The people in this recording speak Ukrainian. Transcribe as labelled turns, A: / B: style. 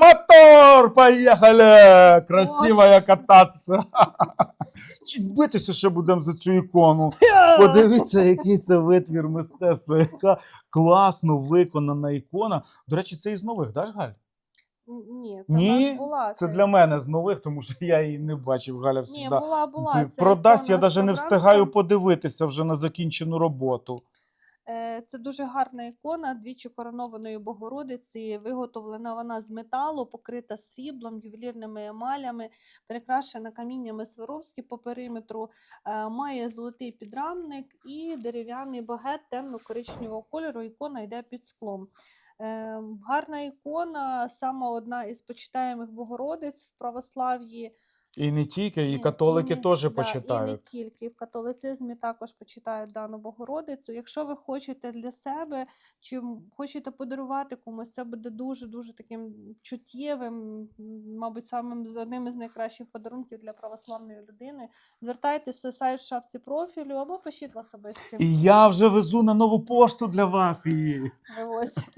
A: Мотор! Поїхали! Красиво я кататися. Чуть битися ще будемо за цю ікону. Подивіться, який це витвір мистецтва, яка класно виконана ікона. До речі, це із нових, да, Галь?
B: Ні, це
A: Ні,
B: в нас була.
A: Це для мене з нових, тому що я її не бачив. Галя
B: Ні,
A: всегда
B: була, була.
A: Ти
B: Це
A: продасть, я
B: ікона
A: навіть не встигаю подивитися вже на закінчену роботу.
B: Е, Це дуже гарна ікона двічі коронованої Богородиці. Виготовлена вона з металу, покрита сріблом, ювелірними емалями, прикрашена каміннями Сваровські по периметру, е, має золотий підрамник і дерев'яний багет темно-коричневого кольору. Ікона йде під склом. Е, Гарна ікона, саме одна із почитаємих Богородиць в православ'ї.
A: І не тільки, і католики теж
B: да, І не
A: почитають.
B: тільки в католицизмі також почитають дану Богородицю. Якщо ви хочете для себе чи хочете подарувати комусь, це буде дуже дуже таким чуттєвим, мабуть, самим з одним із найкращих подарунків для православної людини. Звертайтеся сайт в шапці профілю або пишіть в особисті.
A: І я вже везу на нову пошту для вас її.
B: Ось.